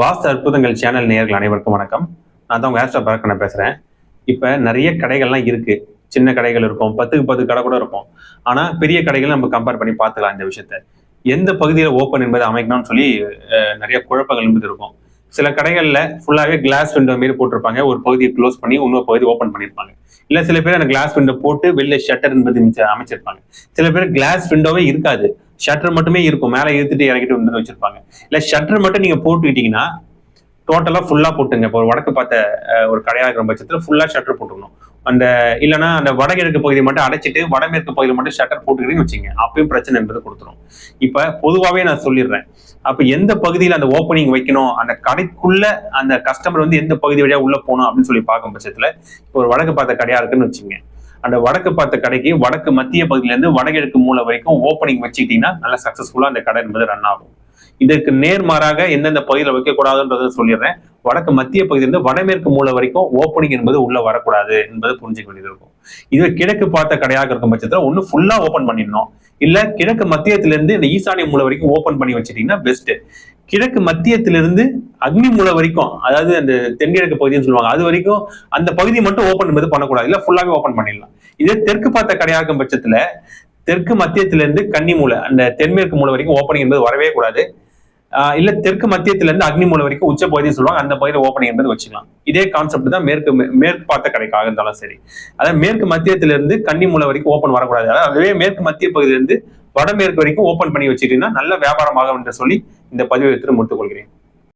வாஸ்து அற்புதங்கள் சேனல் நேர்கள் அனைவருக்கும் வணக்கம். நான் தான் உங்கள் ஆஸ்ட்ரா பரக்கனை பேசுகிறேன் இப்போ நிறைய கடைகள்லாம் இருக்குது சின்ன கடைகள் இருக்கும். பத்துக்கு பத்து கடை கூட இருக்கும். ஆனால் பெரிய கடைகள் நம்ம கம்பேர் பண்ணி பார்த்துக்கலாம் இந்த விஷயத்த. எந்த பகுதியில் ஓப்பன் என்பதை அமைக்கணும்னு சொல்லி நிறைய குழப்பங்கள் என்பது இருக்கும். சில கடைகளில் ஃபுல்லாகவே கிளாஸ் விண்டோ மாரி போட்டிருப்பாங்க. ஒரு பகுதியை க்ளோஸ் பண்ணி இன்னொரு பகுதி ஓப்பன் பண்ணியிருப்பாங்க. இல்லை சில பேர் அந்த கிளாஸ் விண்டோ போட்டு வெளில ஷட்டர் என்பது அமைச்சிருப்பாங்க. சில பேர் கிளாஸ் விண்டோவே இருக்காது. ஷட்டர் மட்டுமே இருக்கும். மேலே இழுத்துட்டு இறக்கிட்டு வந்து வச்சிருப்பாங்க. இல்லை ஷட்டர் மட்டும் நீங்கள் போட்டுக்கிட்டீங்கன்னா டோட்டலாக ஃபுல்லாக போட்டுங்க இப்போ ஒரு வடக்கு பார்த்த ஒரு கடையாக இருக்கிற பட்சத்தில் ஃபுல்லாக ஷட்டர் போட்டுக்கணும். அந்த இல்லைனா அந்த வடகிழக்கு பகுதியை மட்டும் அடைச்சிட்டு வடமேற்கு பகுதியில் மட்டும் ஷட்டர் போட்டுக்கிட்டீங்கன்னு வச்சுங்க அப்பயும் பிரச்சனை என்பது கொடுத்துரும். இப்போ பொதுவாகவே நான் சொல்லிடுறேன். அப்போ எந்த பகுதியில் அந்த ஓப்பனிங் வைக்கணும்? அந்த கடைக்குள்ள அந்த கஸ்டமர் வந்து எந்த பகுதி வழியாக உள்ளே போகணும் அப்படின்னு சொல்லி பார்க்கும் பட்சத்தில் இப்போ ஒரு வடக்கு பார்த்த கடையாக இருக்குன்னு வச்சுங்க அந்த வடக்கு பார்த்த கடைக்கு வடக்கு மத்திய பகுதியில இருந்து வடகிழக்கு மூலை வரைக்கும் ஓப்பனிங் வச்சுக்கிட்டீங்கன்னா நல்லா சக்ஸஸ்ஃபுல்லாக அந்த கடை என்பது ரன் ஆகும். இதற்கு நேர்மாறாக எந்தெந்த பகுதியில் வைக்கக்கூடாதுன்றதை சொல்லிடுறேன். வடக்கு மத்திய பகுதியிலிருந்து வடமேற்கு மூலை வரைக்கும் ஓப்பனிங் என்பது உள்ள வரக்கூடாது என்பது புரிஞ்சுக்க வேண்டியது இருக்கும். இது கிழக்கு பார்த்த கடையாக இருக்கும் பட்சத்தில் ஒண்ணு ஃபுல்லா ஓப்பன் பண்ணிடணும். இல்ல கிழக்கு மத்தியத்திலிருந்து இந்த ஈசானிய மூலை வரைக்கும் ஓப்பன் பண்ணி வச்சிட்டீங்கன்னா பெஸ்ட் கிழக்கு மத்தியத்திலிருந்து அக்னி மூலை வரைக்கும் அதாவது அந்த தென்கிழக்கு பகுதின்னு சொல்லுவாங்க அது வரைக்கும் அந்த பகுதி மட்டும் ஓப்பன் என்பது பண்ணக்கூடாது. இல்ல ஃபுல்லாவே ஓப்பன் பண்ணிடலாம். இதே தெற்கு பார்த்த கடையாக இருக்கும் பட்சத்துல தெற்கு மத்தியத்திலிருந்து கன்னி மூலை அந்த தென்மேற்கு மூலை வரைக்கும் ஓப்பனிங் என்பது வரவே கூடாது. இல்ல தெற்கு மத்தியத்திலிருந்து அக்னி மூலை வரைக்கும் உச்ச பகுதியும் சொல்லுவாங்க அந்த பகுதியில் ஓப்பனிங் என்பது வச்சுக்கலாம். இதே கான்செப்ட் தான் மேற்கு மே- மேற்கு பார்த்த கடைக்காக இருந்தாலும் சரி. அதாவது மேற்கு மத்தியத்திலிருந்து கன்னி மூலை வரைக்கும் ஓப்பன் வரக்கூடாது. அதாவது அதுவே மேற்கு மத்திய பகுதியிலிருந்து வடமேற்கு வரைக்கும் ஓப்பன் பண்ணி வச்சுட்டீங்கன்னா நல்ல வியாபாரமாகும் என்று சொல்லி இந்த பதிவை எடுத்து முடித்துக் கொள்கிறேன்.